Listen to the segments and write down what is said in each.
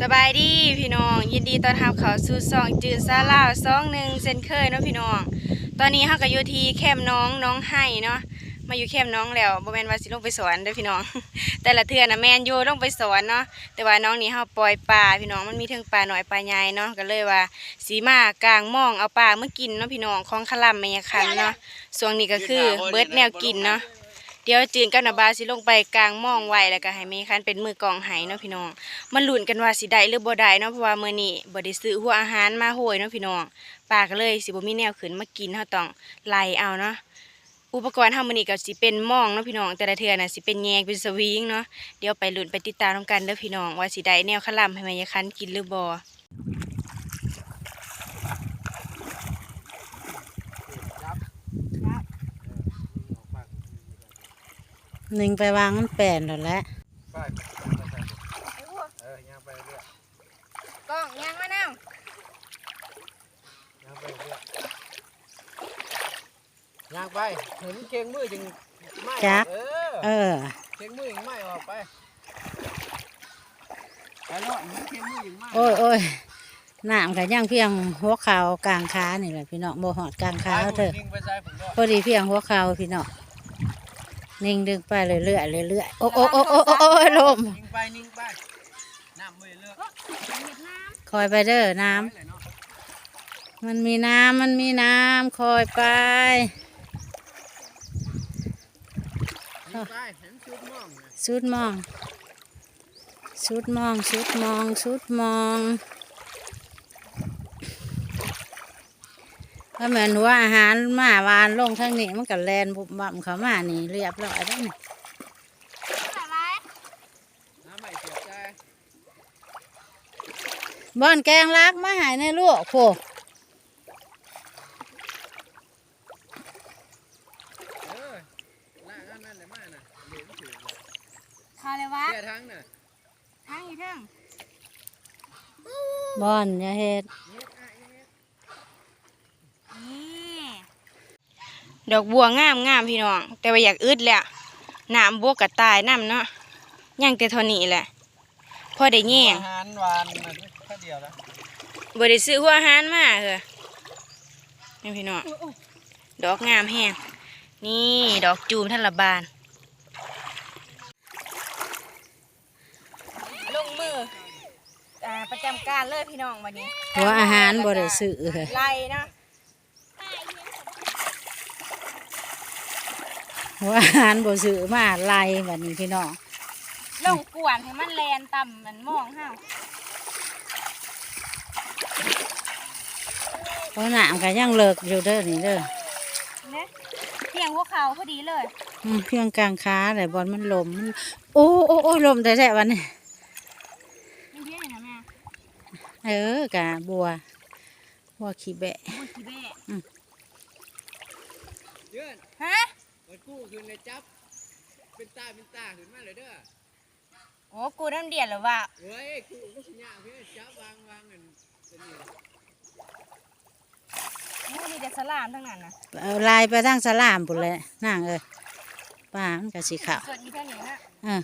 สบายดีพี่น้อง ยินดีต้อนรับเขาสู่ซองจืดซาลาวซองหนึ่งเซนเคยเนาะพี่น้อง ตอนนี้เฮาก็อยู่ที่แคมน้องน้องไห้เนาะมาอยู่แคมน้องแล้วบ่แม่นว่าสิลงไปสอนเด้อพี่น้อง แต่ละเทื่อน่ะแม่นอยู่ลงไปสอนเนาะแต่ว่าน้องนี่เฮาปล่อยปลาพี่น้องมันมีทั้งปลาหน้อยปลาใหญ่เนาะก็เลยว่าสีมากลางมองเอาปลามากินเนาะพี่น้องของขะลำแม่ยาคันเนาะช่วงนี้ก็คือเบิดแนวกินเนาะ เดี๋ยวจืนกับนาบาสิลงไปกลางมองไว้แล้วก็ให้เมคันเป็นมือกองไห้เนาะพี่น้อง มันลุ้นกันว่าสิได้หรือบ่ได้เนาะเพราะว่ามื้อนี้บ่ได้ซื้อหัวอาหารมาโหยเนาะพี่น้องป้าก็เลยสิบ่มีแนวขึ้นมากินเฮาต้องไล่เอาเนาะอุปกรณ์เฮามื้อนี้ก็สิเป็นมองเนาะพี่น้องแต่ละเทื่อน่ะสิเป็นแยงเป็นสวิงเนาะเดี๋ยวไปหลุนไปติดตามกันเด้อพี่น้องว่าสิได้แนวขล่ำให้แม่ยายคันกินหรือบ่ หนึ่งไปวางมันแปลนแล้วแหละไปเออย่างไปเรื่อยกองยางมะนาวย่างไปเรื่อยย่างไปเห็นเคียงมือจึงไม่ออกเออเออเคียงมือยังไม่ออกไปไปเนาะเห็นเคียงมือยังไม่โอ้ยโอ้ยน้ำกับย่างเพียงหัวเข่ากลางขานี่แหละพี่น้องโมหอดกลางขาเถอะนิ่งไปใส่ผมก็พอดีเพียงหัวเข่าพี่น้อง นิ่งดึงไปเรื่อยๆเรื่อยๆโอ้โอ้โอ้โอ้โอ้โอ้ยลมนิ่งไปนิ่งไปน้ำมือเลือกคอยไปเด้อน้ำไว้เลยเนาะมันมีน้ำมันมีน้ำคอยไปนิ่งไปเห็นชุดม่องเนี่ยสุดมองสุดมองสุดมองสุดมอง ถ้าเหมือนว่าอาหารมาวานลงทางนี้มันกับแลนบุบบั่มเขามานี่เรียบร้อยแล้วนี่น้ำใหม่เสียบใจบอนแกงลักมาใหายในลูกโผเออล่างอันนั้นเลยมาน่ะเหลืองถือเลยคาเลยวะเสียทั้งน่ะทางอีกทางบอนอย่าเฮ็ด เฮ็ดอะเฮ็ด นี่ ดอกบัวงามงามพี่น้อง แต่ว่าอยากอึดแหละน้ำบวกกับตายน้ำเนาะย่างแต่เท่านี้แหละพอได้แย่งอาหารหวานมันแค่เดียวแล้วบ่ได้ซื้อหัวอาหารมาเหรอนี่พี่น้องดอกงามแฮงนี่ดอกจูมท่านละบาน ลงมืออ่าประจำการเลยพี่น้องวันนี้หัวอาหารบ่ได้ซื้อเลยไล่เนาะ หัวอาหารบ่ซื้อมาไล่แบบนี้พี่น้องลงกวนให้มันแลนต่ำมันมองเฮาเพราะน้ำก็ยังเลิกอยู่เด้อนี่เด้อเนี่ยเพียงหัวเขาพอดีเลยอืมเพียงกลางขาแต่บอลมันลมมันโอ้โอ้โอ้ลมแต่แท้วันนี้นี่เพียงนะแม่เออกะบัวบัวขี้แบะโอ้ยขี้แบ่เยื่อนฮะ มันกู้ขึ้นเลยจับ เป็นตาเป็นตาขึ้นมาเลยเด้อโอ้กูน้ำเดียดหรือว่าเฮ้ยกู้ก็สัญญาเพื่อจับวางวางเงินเป็นนี่โอ้นี่แต่สลามทั้งนั้นนะเอาลายไปทางสลามปุ่นเลยนางเอ้ยป้ามันก็สีขาวส่วนอีเท่านี้นะเออ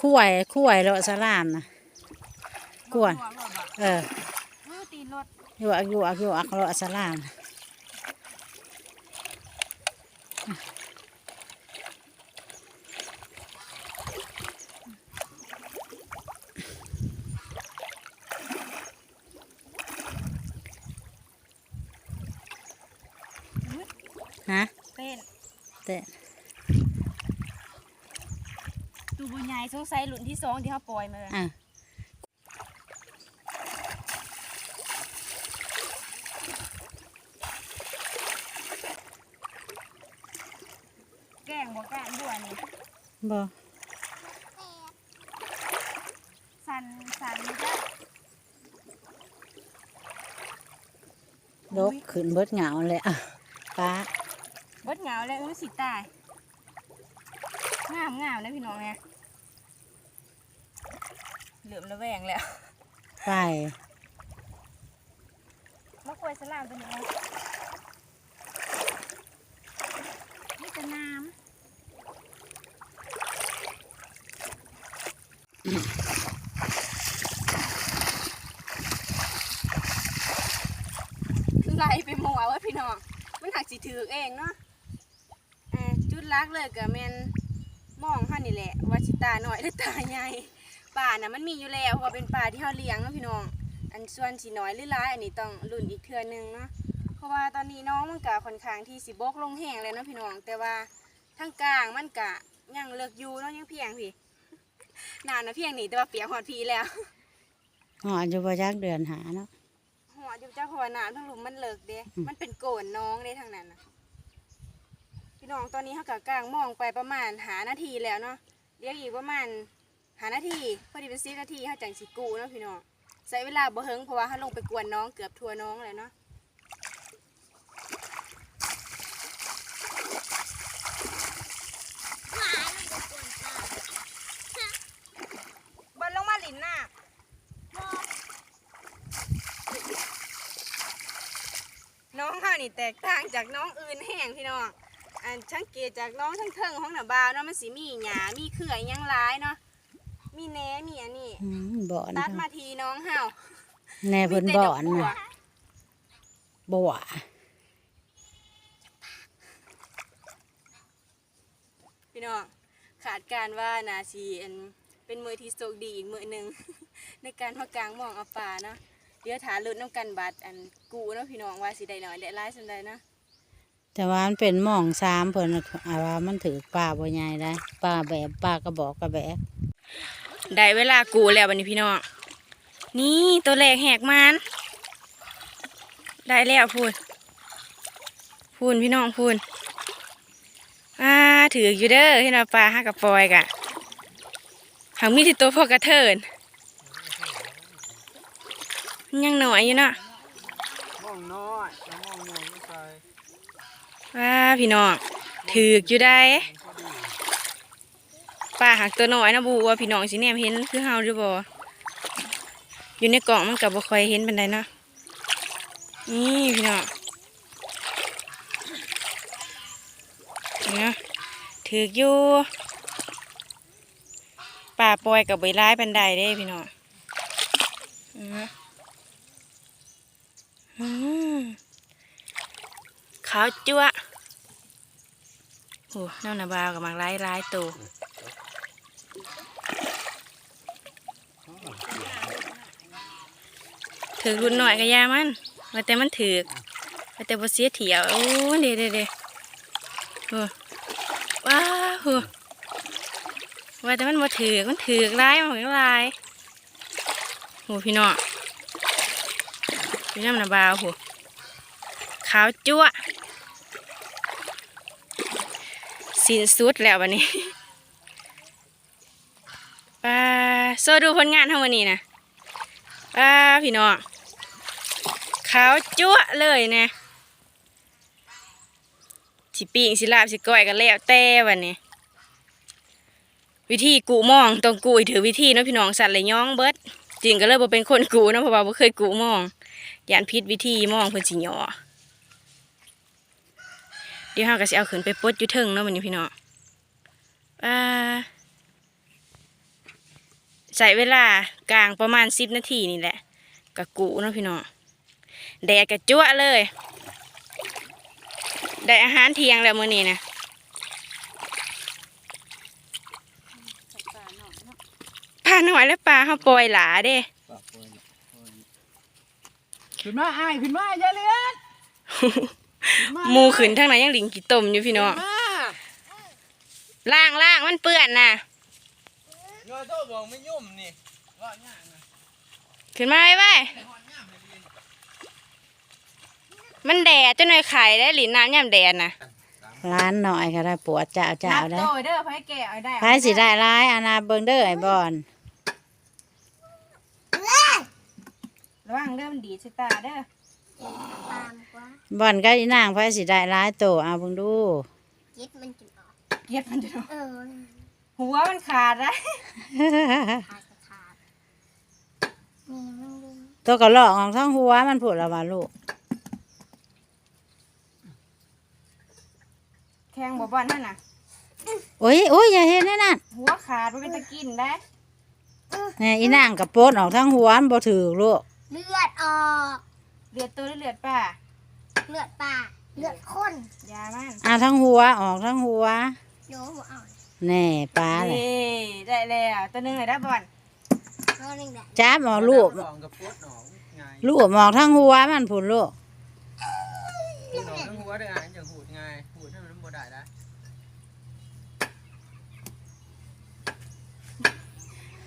คุ้ยคุ้ยแล้วสลามนะกวนหัวหัวบ่เออมือตีนรถอยู่อักอยู่อักอยู่อักแล้วสลาม ฮะเต้นแต่ตูบุญใหญ่สงสัยหลุนที่สองที่เขาปล่อยมาเลยอะ แกล้งบอกแกล้งบัวนี่ บ่สันสันนี่จ้ะดกขึ้นเบิดเหงาเลยอะป้าเบดเหงาเลยเออสิตายงามงามนะพี่น้องเนี่ยเหลือมระแวงแล้วไปมะกรวยสลามตัวนี้นะนี่จะน้ำ ไล่ไปมัวว่าพี่น้อง มันหักสิถือเองเนาะจุดลักเลยกัแมนมองห้านี่แหละว่าชิตาหน่อยหรือตาใหญ่ป่าน่ะมันมีอยู่แล้วว่าเป็นป่าที่เขาเลี้ยงเนาะพี่น้อง อันส่วนสีน้อยหรือร้ายอันนี้ต้องลุ่นอีกเทือนึงเนาะเพราะว่าตอนนี้น้องมันกะค่อนข้างที่สิบกลงแห้งเลยเนาะพี่น้อง แต่ว่าทั้งกลางมันกะยังเลือกอยู่เนาะยังเพียงพี่ นานนะเพียงนี่แต่ว่าเปียกหอดพีแล้วหออยู่บ่จักเดือนหาเนาะหัวอยู่เจ้าหัวหนามทั้งหลุมมันเลิกเด้อืมมันเป็นโกนน้องเด้ทางนั้นนะพี่น้องตอนนี้เขากับกลางมองไปประมาณหานาทีแล้วเนาะเรียกอีกประมาณหานาทีพอดีเป็นสิบนาทีเขาจังสิกูเนาะพี่น้องใช้เวลาบ่เฮิงเพราะว่าเขาลงไปกวนน้องเกือบทัวน้องเลยเนาะบอลลงมาหลินน่ะ น้องเฮานี่แตกต่างจากน้องอื่นแห้งพี่น้องอันสังเกตจากน้องทั้งเทิงของหน้าบาวเนาะมันสิมีหญ้ามีเขื่อยหยังร้ายเนาะมีแหนมีอันนี้อืมบ่อนตัดมาทีน้องเฮาแน่เพิ่นมีแต่บ่ดออกนบัวน่ะบ่วพี่น้องขาดการว่านาซีอันเป็นมือที่โชคดีอีกมือหนึ่งในการมากลางหมองเอาป่าเนาะ เดี๋ยวถาลุ้นน้ำกันบัตรอันกูเนาะพี่น้องว่าสิได้หน่อยได้ร้ายสันใดเนาะแต่ว่ามันเป็นหม่องสามเพิ่นน่ะอาว่ามันถือปลาบ่ใหญ่ได้ปลาแบบปลากระบอกกระแบกได้เวลากูแล้ววันนี้พี่น้องนี่ตัวแรกแหกมันได้แล้วพูนพูนพี่น้องพูนอ่าถืออยู่เด้อที่เราปลาห้ากับปอยกะหางมีที่ตัวพวกกระเทินมัน ยังหน่อยอยู่เนาะมองน้อยแล้วมองใหญ่ไม่ใส่ว้าพี่น้องถืออยู่ได้ปลาหักตัวน้อยนะบูว่าพี่น้องสิแนมเห็นคือเฮาหรือบ่อยู่ในกล่องมันกับบ่ค่อยเห็นปานใดเนาะนี่พี่น้องนี่นะถืออยู่ป่าปล่อยกับใบร้ายปันใดเด้พี่น้องอือฮึอืม ขาวจั๊วโอ้น้ำนาบาวกับมังร้ายร้ายตัวถือรุ่นหน่อยก็ยามันว่าแต่มันถือกว่าแต่บเสียเถียวโอ้เด้เด้เด้โอ้ว้าวโหว่าแต่มันบ่ถือมันถือกร้ายมันถือกร้ายโหพี่น้อง พี่น้ำนาบาวโหขาวจั๊วะสิ้นสุดแล้ววันนี้ป้าโซดูผลงานทั้งวันนี้นะป้าพี่น้องขาวจั๊วะเลยนะสิปีงสิลาบสิก้อยกันแล้วแต่วันนี้ วิธีกูมองต้องกูถือวิธีเนาะพี่น้องสัตว์เลยย่องเบิดจริงก็เลยบ่เป็นคนกูเนาะเพราะว่าบ่เคยกูมอง ยานพิษวิธีมองเพิ่นสิย่อเดี๋ยวเราก็สิเอาขึ้นไปปลดอยู่เทิงเนาะวันนี้พี่น้องอ่าใส่เวลากลางประมาณสิบนาทีนี่แหละกะกูเนาะพี่น้องแดดกะจั่วเลย ได้อาหารเที่ยงแล้วมื้อนี้นะปลาหน่อยแล้วปลาเขาปล่อยหลาเด้ปากปอย ขึ้นมาอ้ายขึ้นมาอย่าเลียนหมูขึ้นทางไหนยังหลิงกี่ต้มอยู่พี่น้องมาล่างล่างมันเปื้อนน่ะเงาโตบอกไม่ยุ่มนี่ว่าง่ายนะขึ้นมาไว้ไว้หอนง่ามเลยเรียนมันแดดจนหน่อยไข่ได้หลินน้ำยามแดดน่ะร้านหน่อยก็ได้ปวดเจ้าเจ้าได้โตเด้อไผแก่เอาได้พายสิได้ร้ายอานาเบิงเด้อไอ้บอน ระวังเด้อมันดีดใส่ตาเด้อบอนก็อีนางพายสิได้ร้ายโตเอาเบิ่งดูเย็ดมันจุดออก เกลียดมันจะเออหัวมันขาดได้ขาดกระขาดนี่มันดึงตัวก็หลอกของทั้งหัวมันพูดและว่าลูก แข้งบ่บอนนั่นน่ะ โอ้ยโอ้ยอย่าเห็นนั่นน่ะหัวขาดมันเป็นตะกินได้เนี่ยอีนางกับโปดออกทั้งหัวมันบ่ถือลูก เลือดออก เลือดตัวหรือเลือดป่าเลือดปลาเลือดคนยามันเอาทั้งหัวออกทั้งหัวโยหัวอ่อนแน่ปลาเลยนี่ได้แล้วตัวหนึงเลยได้บอลตัวหนึงแหละจับออกลูกสองกับปุ๊ดหนองไงลูกออกทั้งหัวมันผุนลูกหนองทั้งหัวด้วยอะอย่างหูดไงหูดให้มันบ่ได้นะ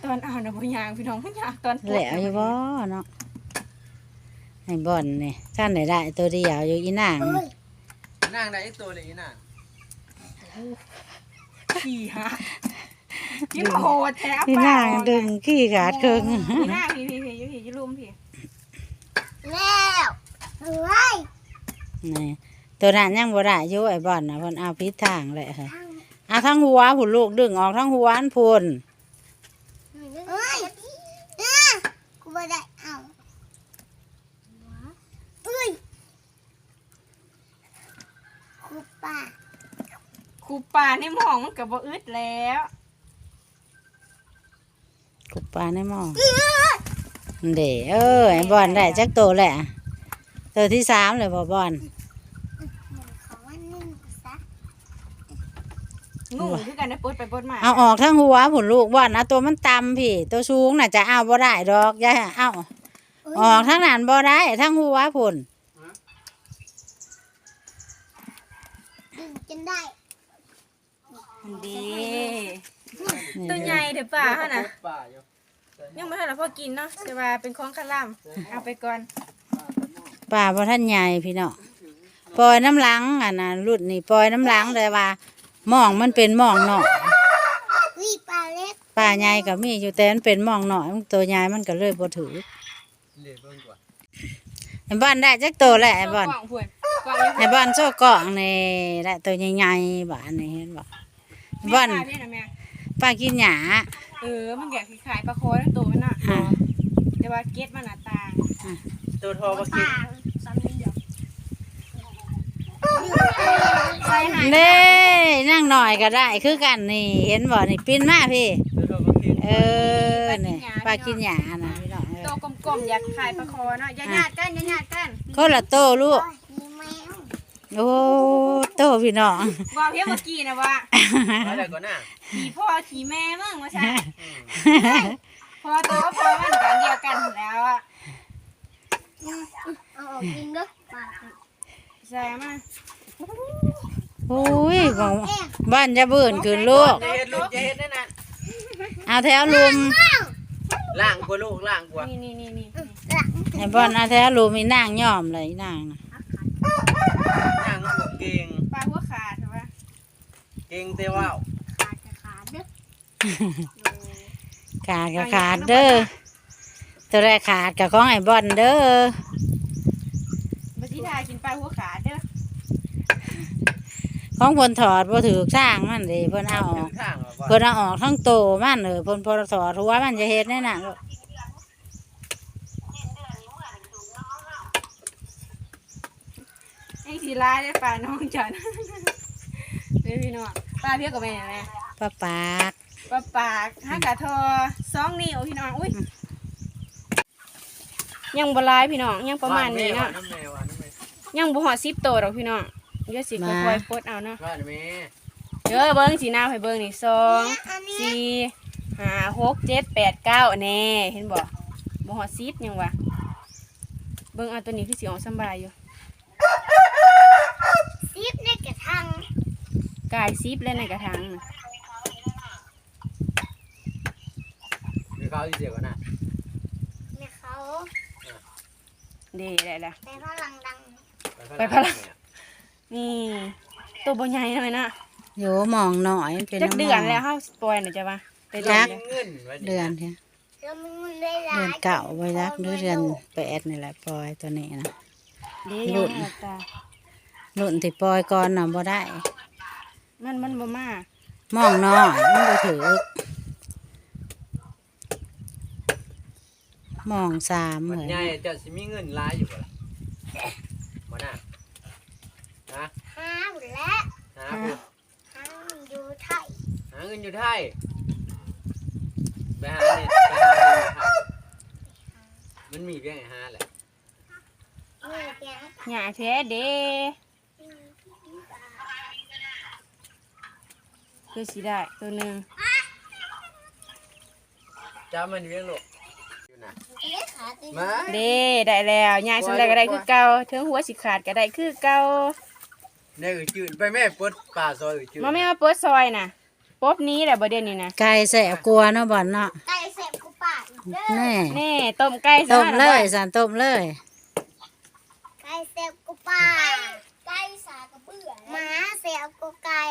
ตอนเอานะบ่ยางพี่น้องบ่ยางตอนแหล้วอยู่บ่เนาะ ให้บ่อนนี่ท่านไหนได้ตัวเดียวอยู่อีนางเอ้ยนั่งได้อีกตัวเลยอีน่ะขี่ฮะกินโหดแท้อีปลานางดึงขี้ขาดเคิงพี่หน้าพี่พี่พี่อยู่พี่อยู่ลุมพี่แล้วเฮ้ยนี่ตัวนั้นยังบ่ได้อยู่ไอ้บ่อนนะเพิ่นเอาพิษทางเลยค่ะทางเอาทั้งหัวผุนลูกดึงออกทั้งหัวอันพุ่นเฮ้ยเอ้ยกูไม่ได้เอาเอ้ยครูป้า ครู ป่าในหมองมันก็บ่อึดแล้วกุบปลาในหม้อเด้เออไอ้บ่อนได้จักตัวแหละตัวที่สามเลยบ่บ่อนของวันนึงซะงูคือกันนะปดไปปดมาเอาออกทั้งหัวผุนลูกบ่อนเอาตัวมันต่ำพี่ ตัวสูงน่ะจะเอาบ่ได้ดอกอย่าเอาออกทั้งนั้นบ่ได้ทั้งหัวผุนดึงจนได้ ดีนี่ตัวใหญ่เด้อป่าฮะน่ะป่าอยู่ยังไม่ทันละพอกินเนาะแต่ว่าเป็นของคาร่ำเอาไปก่อนป่าบ่ท่านใหญ่พี่เนาะปล่อยน้ำหลังอะนะรุ่นนี่ปล่อยน้ำหลังแต่ว่าหมองมันเป็นหมองเนาะวิปลาเล็กป่าใหญ่ก็มีอยู่แต่มันเป็นหมองเนาะตัวใหญ่มันก็เลยบ่ถือเหลือเบิ่งกว่าไอ้บ้านได้จักตัวแหละไอ้บ้านกล่องพุ่นกล่องอยู่ไอ้บ้านโซ่กล่องนี่ได้ตัวใหญ่ๆบ้านนี่เห็นบ่ ไอ้บ้านแม่เนี่ยนะแม่ป้ากินหญ้าเออมันแก่ขายปลาโคทั้งตัวมันน่ะอะแต่ว่าเก็ตมันหน้าต่างตัวทอปมากินลาสามีเดียวใส่หายเด้นั่งหน่อยก็ได้คือกันนี่ เห็นบ่นี่ปิ้นมาพี่ ตัวทอมากินเออนี่ป้ากินหญ้านะพี่น้องเอตัอวกลมๆอยากขายปลาโคเนาะอย่าญาติกันอย่าญาติกันคนละโตลูกมีแมว โอ้โตพี่น้องว่าเพียงเมื่อกี้นะว่ามาได้ก่อนน่ะขี่พ่อขี่แม่มึงว่าใช่พ่อตัวก็พ่อมันกันเดียวกันแล้วอะเอาออกกินเด้อปลาใส่มาโอ้ยบอกเอ๊ะบ้านจะเบื่นขึ้นลูกจะเฮ็ดลูกจะเฮ็ดนั่นน่ะเอาแถวลุมล่างกว่าลูกล่างกว่านี่นี่นี่นี่หลังไอ้บ้านเอาแถวลุมอีนางย่อมเลยอีนางน่ะล่างลูก เก่ง ปลาหัวขาดใช่ปะเก่งแต่ว่าวขาดจะขาดเด้อขาดก็ขาดเด้อตัวแรกขาดกับของไอ้บอนเด้อบัดนี้ทากินปลาหัวขาดเด้อของเพิ่นถอดบ่ถือสร้างมันเลยเพิ่นเอาอถึอกงทางแล้วว่าเพิ่นเอาออกทั้งโตมันเออเพิ่นพอถอดหัวมันจะเฮ็ดแน่น่ะลูก ไอ้ สีลายได้ปลาน้องจันเด้อพี่น้องปลาเพี้ยกับแม่แม่ป้าปากปลาปากห้ากะทอสองนิ้วพี่น้องอุ้ยยังบ่หลายพี่น้องยังประมาณนี้เนาะน้ำแม่ว่าน้ำแม่ยังบ่ฮอด10โตดอกพี่น้องเดี๋ยวสิค่อยๆปลดเอาเนาะว่าแม่เด้อเบิ่งสีหน้าให้เบิ่งนี่สองอันนี้สี่ห้าหกเจ็ดแปดเก้าแน่เห็นบ่บ่ฮอด10ยังวะเบิ่งเอาตัวนี้คือสิออกสำบายอยู่ ซีฟในกระทัง กาย10เลยในกระถางน่ะมีเขาอีเสียก่อนน่ะเนี่ยเขาเด้ได้ละแต่พลังดังไปพลังนี่ตัวบ่ใหญ่หน่อยนะโยหมองหน่อยมันเป็นจักน้ำเดือนหมงแล้วเฮาปล่อยน่ะจ้ะวะไปเดืเดืออนนเงินไว้เดือนเท่าแล้วมันได้หลาเดือนยเก่าไว้รักหรือเดือนแปดนี่แหละปล่อยตัวนี้นะ เด้หลุยังดไม่ตา รุ่นที่ปล่อยก่อนน่ะบ่ได้ มันมันบ่มาหมองน้อยมันบ่ถือหมองสามเหมันมือนใหญ่เจะสิมีเงินหลายอยู่บ่ล่ะมาน่ะนะห้าหมดแล้วหาผู้ห้ามันอยู่ไทยหาเงินอยู่ไทยไปหาเนี่ยไปหาเงินอยู่ไทยมันมีเพียงไอ้หาแหละเอนี่เปียงหญ้าแท้เด้ คือสิได้ตัวหนึงจ้ามันเลี้ยงลูกอยู่น่ะเอ๊ะขาตีมาเด้ได้แล้วหญ้าสำได้ก็ได้คือเก่าถึงหัวสิขาดก็ได้คือเก่าเนี่ยอือจืดไปแม่ปดป่าซอยอือจืดมาแม่มาเปิดซอยน่ะปบนี้แหละบ่เดี๋ยวนี้นะไก่แสบกลัวเนาะบ่อนเนาะไก่เสพกูปากเด้อแน่แน่ต้มไก่ซะต้มนะเลยบ่สันต้มเลยไก่เสพกูปากไก่สากระเบื่อหมาเสพกูไก่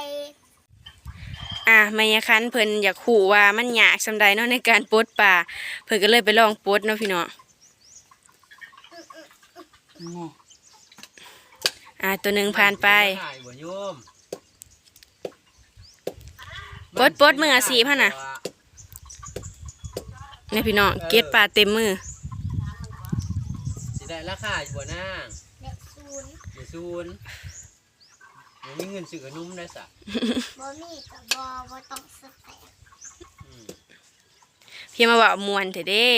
อะมายาคันเพิ่นอยากขู่ว่ามันยากสำใดเนาะในการปลดปลาเพิ่นก็เลยไปลองปลดเนาะพี่น้องแน่อะตัวหนึงผ่านไปถ่ายบ่โยมปดปดมืออาชีพหั่นน่ะนี่พี่น้องเก็ดปลาเต็มมือสิได้ราคาอยู่บ่นางเด็กศูนย์เดี๋ยวซูน บ่มีเงินซื้อขนมได้สะบ่มีกับบอบ่ต้องสแตกอืมพี่มาว่ามวนเถอะเด้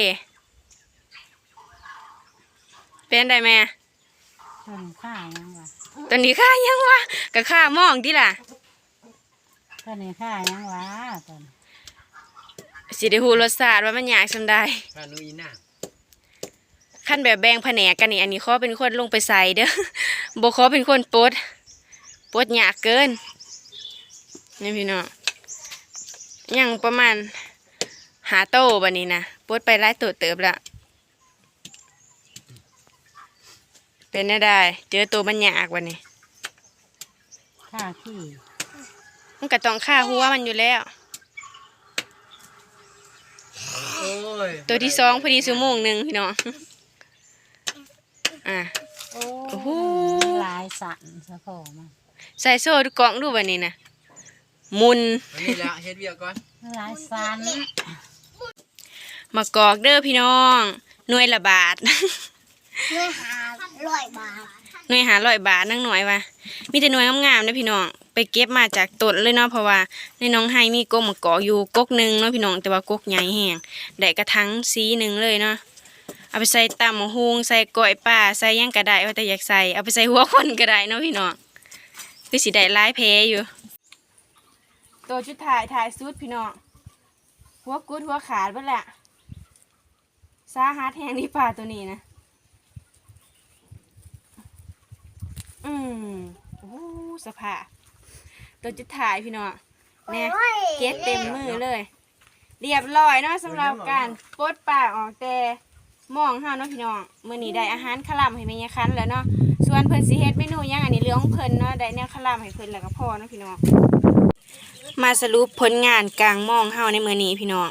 เป็นได้แม่ ต้นข้ายังวะตอนนี้ค่ายังวะก็ค่ามองที่ล่ะ ต้นนี้ข้ายังวะต้นสิได้ฮู้รสชาติว่ามันยากสำใดพานุอีนางขั้นแบบแบ่งแผนกกันนี่อันนี้ขอเป็นคนลงไปใส่เด้อบ่ขอเป็นคนปลด ปลดยากเกินนี่พี่น้องยังประมาณหาโตบัดนี้นะปลดไปหลายโตเติบละเป็นได้ได้ เจอตัวมันยากวันนี้ข้าขี้มันก็ต้องฆ่าหัวมันอยู่แล้วโอ้ยตัวที่สองพอดีชั่วโมงหนึ่งพี่น้องอะโอ้โอ้โหลายสันสะโพกมัน ใส่โซ่ดูกล่องดูวันนี้นะหมุนอันนี้แหละเฮ็ดเวียกก่อนลายสันมากอกเด้อพี่น้องหน่วยละบาทเพื่อหาร้อยบาทหน่วยหาร้อยบาทนั่งหน่อยว่ะมีแต่หน่วยงามๆนะพี่น้อง ไปเก็บมาจากต้นเลยเนาะเพราะว่าในน้องไฮมีกกมะกอกอยู่กกหนึ่งเนาะพี่น้องแต่ว่ากกใหญ่แห้งได้กระทั้งสีหนึ่งเลยเนาะเอาไปใส่ตำมะฮุงใส่ก้อยป่าใส่หยังกระไดว่าแต่อยากใส่เอาไปใส่หัวคนก็ได้เนาะพี่น้อง คือสิได้หลายเพอยู่ ตัวชุดถ่ายถ่ายสุดพี่น้องหัวกุดหัวขาดเบิดแหละสาหัสแห้งดีป่าตัวนี้นะอืมโอ้สภาพตัวจะถ่ายพี่น้องเนี่ยเก็ตเต็มมือเลย เรียบร้อยเนาะสำหรับการปลดปากออกแต่ มองเฮาเนาะพี่น้องมื้อนี้ได้อาหารคลำให้แม่ยายคันแล้วเนาะส่วนเพิ่นสิเฮ็ดเมนูหยังอันนี้เรื่องเพิ่นเนาะได้แนวคลำให้เพิ่นแล้วก็พอเนาะพี่น้องมาสรุปผลงานกลางมองเฮาในมื้อนี้พี่น้อง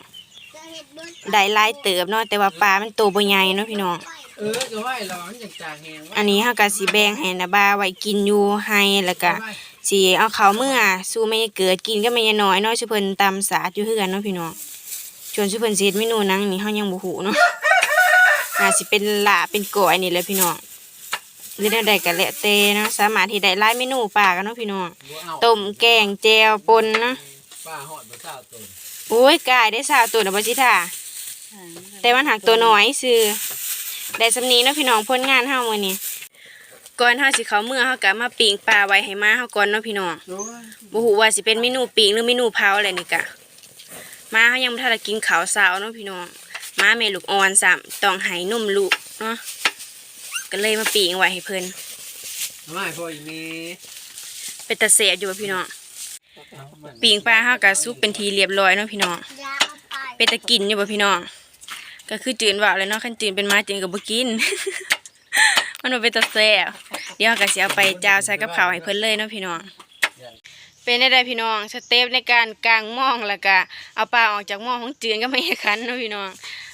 จะเห็ดเบิ้ลได้หลายเติบเนาะแต่ว่าปลามันโตบ่ใหญ่เนาะพี่น้องเออก็ว่าร้อนอย่างจ่าแหงอันนี้เฮาก็สิแบ่งให้นาบาไว้กินอยู่ให้แล้วก็สิเอาเขาเมื่อสู้ไม่เกิดกินก็ไม่ยน้อยเนาะชื่อเพิ่นตำสาดอยู่เฮือนเนาะพี่น้องชวนชื่อเพิ่นสิเฮ็ดเมนูนังนี่เฮายังบ่ฮู้เนาะ น่าสิเป็นลาบเป็นก้อยนี่แหละพี่น้องหรือแนวใดก็แล้วแต่เนาะสามารถเฮ็ดได้หลายเมนูปลากันเนาะพี่น้องบ่เอาต้มแกงแจวปนเนาะป้าหอดบ่ทราบตัวโอ้ยกายได้สาวตัวน่ะบ่สิท่าแต่มันหักตัวน้อยซื่อได้สำนี้เนาะพี่น้องผลงานเฮามื้อนี้ก่อนเฮาสิเข้าเมื่อเฮาก็มาปิ้งปลาไว้ให้มาเฮาก่อนเนาะพี่น้องโอ้ยบ่ฮู้ว่าสิเป็นเมนูปิ้งหรือเมนูเผาอะไรนี่กะมาเขายังบ่ทันได้กินข้าวเช้าเนาะพี่น้อง มาแม่ลูกอ่อนซ้ำต้องให้นมลูกเนาะก็เลยมาปิ้งไว้ให้เพิ่นไม่พออีเมเป็นตาแซ่บอยู่บ่พี่น้องปิ้งปลาเฮาก็สุกเป็นทีเรียบร้อยเนาะพี่น้องยาเอาไปเป็นตะกินอยู่บ่พี่น้องก็คือจืนว่าเลยเนาะคันจืนเป็นมาจืนก็บ่กินมันบ่เป็นตาแซ่บเดี๋ยวเราก็สิเอาไปจาวใส่กับข้าวให้เพิ่นเลยเนาะพี่น้องเป็นได้ได้พี่น้องสเต็ปในการกางหม่องแล้วก็เอาปลาออกจากหม้อของจืนก็ไม่คันเนาะพี่น้อง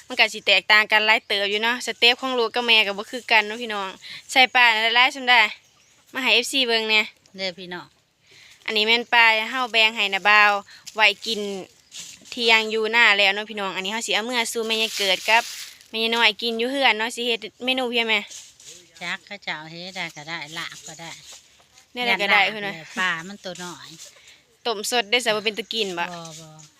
มันก็สิแตกต่างกันหลายเติบอยู่เนาะสเต็ปของลูกกับแม่ก็บ่คือกันเนาะพี่น้องใส่ปลาหลายๆซำได้ มาให้ FC เบิ่งเนี่ยเด้อพี่น้องอันนี้แม่นปลาเฮาแบ่งให้นะบ่าวไว้กินเที่ยงอยู่หน้าแล้วเนาะพี่น้องอันนี้เฮาสิเอาเมื่อสู่แม่ยายเกิดกับแม่ยายน้อยกินอยู่เฮือนเนาะสิเฮ็ดเมนูเพียงแม่จักข้าเจ้าเฮ็ดได้ก็ได้ลาบก็ได้แนี่แหละก็ได้เพิ่นว่าปลามันตัวน้อยต้มสดได้ซะบ่เป็นตะกินบ่บ่บ่เ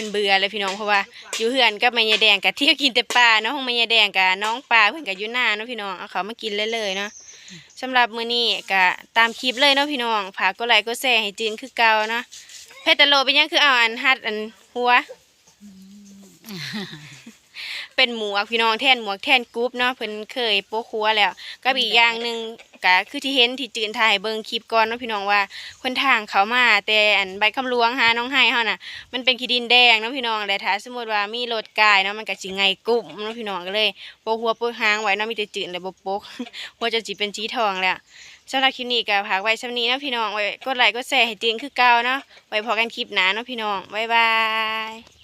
พิ่นเบื่อเลยพี่น้องเพราะว่าอยู่เฮือนกับแม่ยายแดงกับเที่ยวกินแต่ปลาเนาะของแม่ยายแดงกับน้องปลาเพิ่นก็อยู่หน้าเนาะพี่น้องเอาเขามากินเลยเลยๆเนาะสำหรับมื้อนี้ก็ตามคลิปเลยเนาะพี่น้องฝากกดไลค์กดแชร์ให้จืนคือเก่าเนาะเพชรตะโลเป็นยังคือเอาอันฮัดอันหัว เป็นหมวกพี่น้องแท่นหมวกแท่นกรุ๊ปเนาะเพิ่นเคยโป๊ะครัวแล้วก็อีกอย่างหนึ่ง ก็คือที่เห็นที่จืนถ่ายเบิ่งคลิปก่อนเนาะพี่น้องว่าคนทางเขามาแต่อันใบคำหลวงหาน้องไห้เฮาน่ะมันเป็นขี้ดินแดงเนาะพี่น้องแต่ถ้าสมมติว่ามีรถกายเนาะมันก็สิไงกลุ่มเนาะพี่น้องก็เลยโปะหัวโปะหางไว้เนาะมีแต่จืดเลยบ่โปกหัวจะสิเป็นสีทองแล้วสำหรับคลิปนี้ก็ฝากไว้สำนี้เนาะพี่น้องไว้กดไลค์กดแชร์ให้จืนคือเก่าเนาะไว้พอกันคลิปหน้าเนาะพี่น้องบ๊ายบาย